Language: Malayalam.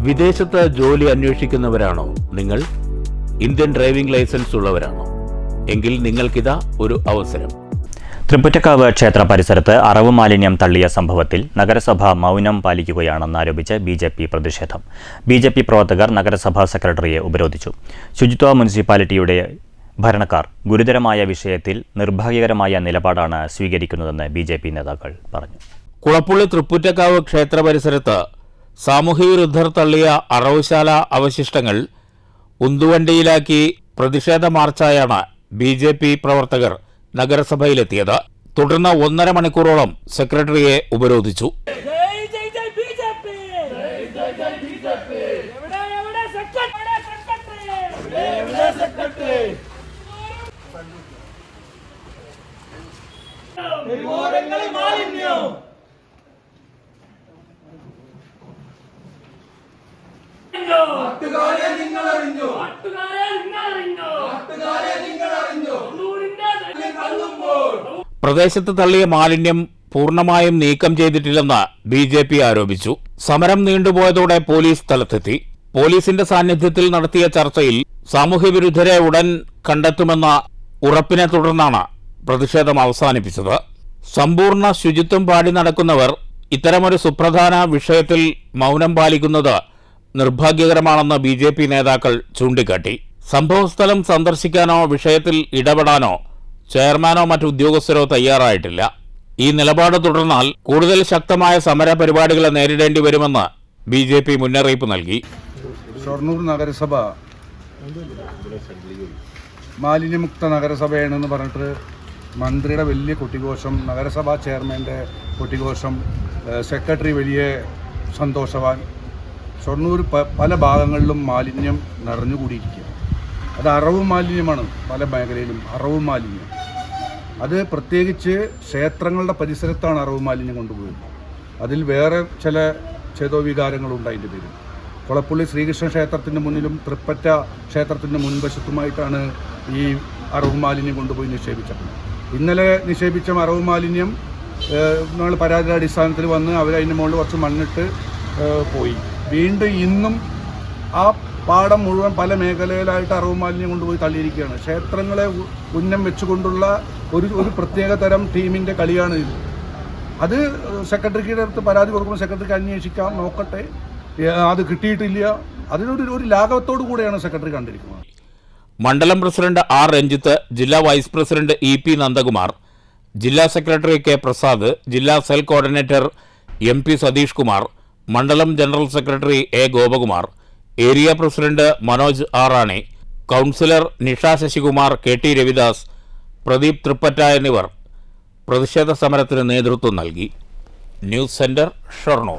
വിദേശത്ത് ജോലി അന്വേഷിക്കുന്നവരാണോ? നിങ്ങൾ ഇന്ത്യൻ ഡ്രൈവിംഗ് ലൈസൻസ് ഉള്ളവരാണോ? എങ്കിൽ നിങ്ങൾക്കിതാ ഒരു അവസരം. തൃപ്പുറ്റക്കാവ് ക്ഷേത്ര പരിസരത്ത് അറവ് മാലിന്യം തള്ളിയ സംഭവത്തിൽ നഗരസഭ മൗനം പാലിക്കുകയാണെന്നാരോപിച്ച് ബി ജെ പി പ്രതിഷേധം. ബി ജെ പി പ്രവർത്തകർ നഗരസഭാ സെക്രട്ടറിയെ ഉപരോധിച്ചു. ശുചിത്വ മുനിസിപ്പാലിറ്റിയുടെ ഭരണക്കാർ ഗുരുതരമായ വിഷയത്തിൽ നിർഭാഗ്യകരമായ നിലപാടാണ് സ്വീകരിക്കുന്നതെന്ന് ബി ജെ പി നേതാക്കൾ പറഞ്ഞു. കുളപ്പുള്ളി തൃപ്പുറ്റക്കാവ് ക്ഷേത്ര പരിസരത്ത് സാമൂഹ്യ വിരുദ്ധർ തള്ളിയ അറവുശാല അവശിഷ്ടങ്ങൾ ഉന്തുവണ്ടിയിലാക്കി പ്രതിഷേധ മാർച്ചായാണ് ബി ജെ പി പ്രവർത്തകർ നഗരസഭയിലെത്തിയത്. തുടർന്ന് ഒന്നര മണിക്കൂറോളം സെക്രട്ടറിയെ ഉപരോധിച്ചു. ജയ് ജയ് നാട്ടുകാരെ നിങ്ങൾ അറിഞ്ഞു നാട്ടുകാരെ നിങ്ങൾ അറിഞ്ഞു നാട്ടുകാരെ നിങ്ങൾ അറിഞ്ഞു പ്രദേശത്ത് തള്ളിയ മാലിന്യം പൂർണമായും നീക്കം ചെയ്തിട്ടില്ലെന്ന് ബി ജെ പി ആരോപിച്ചു. സമരം നീണ്ടുപോയതോടെ പോലീസ് സ്ഥലത്തെത്തി. പോലീസിന്റെ സാന്നിധ്യത്തിൽ നടത്തിയ ചർച്ചയിൽ സാമൂഹ്യവിരുദ്ധരെ ഉടൻ കണ്ടെത്തുമെന്ന ഉറപ്പിനെ തുടർന്നാണ് പ്രതിഷേധം അവസാനിപ്പിച്ചത്. സമ്പൂർണ ശുചിത്വം പാടി നടക്കുന്നവർ ഇത്തരമൊരു സുപ്രധാന വിഷയത്തിൽ മൗനം പാലിക്കുന്നത് നിർഭാഗ്യകരമാണെന്ന് ബി ജെ പി നേതാക്കൾ ചൂണ്ടിക്കാട്ടി. സംഭവസ്ഥലം സന്ദർശിക്കാനോ വിഷയത്തിൽ ഇടപെടാനോ ചെയർമാനോ മറ്റു ഉദ്യോഗസ്ഥരോ തയ്യാറായിട്ടില്ല. ഈ നിലപാട് തുടർന്നാൽ കൂടുതൽ ശക്തമായ സമര പരിപാടികളെ നേരിടേണ്ടി വരുമെന്ന് ബി ജെ പി മുന്നറിയിപ്പ് നൽകി. ഷൊർണൂർ നഗരസഭ മാലിന്യമുക്ത നഗരസഭയാണെന്ന് പറഞ്ഞിട്ട് മന്ത്രിയുടെ വലിയ കുട്ടിഘോഷം നഗരസഭാ ചെയർമാന്റെ കുട്ടിഘോഷം സെക്രട്ടറി വലിയ സന്തോഷവാൻ ഷൊർണൂർ പല ഭാഗങ്ങളിലും മാലിന്യം നിറഞ്ഞുകൂടിയിരിക്കുക. അത് അറവ് മാലിന്യമാണ് പല മേഖലയിലും അറവ് മാലിന്യം. അത് പ്രത്യേകിച്ച് ക്ഷേത്രങ്ങളുടെ പരിസരത്താണ് അറവ് മാലിന്യം കൊണ്ടുപോയത് അതിൽ വേറെ ചില ചേതോവികാരങ്ങളുണ്ട് അതിന്റെ പേരിൽ. കുളപ്പുള്ളി ശ്രീകൃഷ്ണ ക്ഷേത്രത്തിന്റെ മുന്നിലും തൃപ്പറ്റ ക്ഷേത്രത്തിന്റെ മുൻവശത്തുമായിട്ടാണ് ഈ അറവ് മാലിന്യം കൊണ്ടുപോയി നിക്ഷേപിച്ചത് ഇന്നലെ നിക്ഷേപിച്ച അറവ് മാലിന്യം നമ്മൾ പരാതിയുടെ അടിസ്ഥാനത്തിൽ വന്ന് അവരതിന്റെ മുകളിൽ കുറച്ച് മണ്ണിട്ട് പോയി. വീണ്ടും ഇന്നും ആ പാടം മുഴുവൻ പല മേഖലയിലായിട്ട് അറിവ് മാലിന്യം കൊണ്ടുപോയി തള്ളിയിരിക്കുകയാണ്. ക്ഷേത്രങ്ങളെ ഉന്നം വെച്ചുകൊണ്ടുള്ള ഒരു ഒരു പ്രത്യേക തരം ടീമിന്റെ കളിയാണ് ഇത്. അത് സെക്രട്ടറിയുടെ അടുത്ത് പരാതി കൊടുക്കുമ്പോൾ സെക്രട്ടറിക്ക് അന്വേഷിക്കാം നോക്കട്ടെ. അത് കിട്ടിയിട്ടില്ല. അതിനൊരു ഒരു ലാഘവത്തോടു കൂടെയാണ് സെക്രട്ടറി കണ്ടിരിക്കുന്നത്. മണ്ഡലം പ്രസിഡന്റ് ആർ രഞ്ജിത്ത് ജില്ലാ vice president E P Nandakumar ജില്ലാ സെക്രട്ടറി കെ പ്രസാദ് ജില്ലാ cell coordinator M P Satheesh Kumar മണ്ഡലം general secretary A Gopakumar area president Manoj Arani councillor Nisha Sasikumar K T Ravidas Pradeep Thrippatta എന്നിവർ പ്രതിഷേധ സമരത്തിന് നേതൃത്വം നൽകി. News centre Shoranur.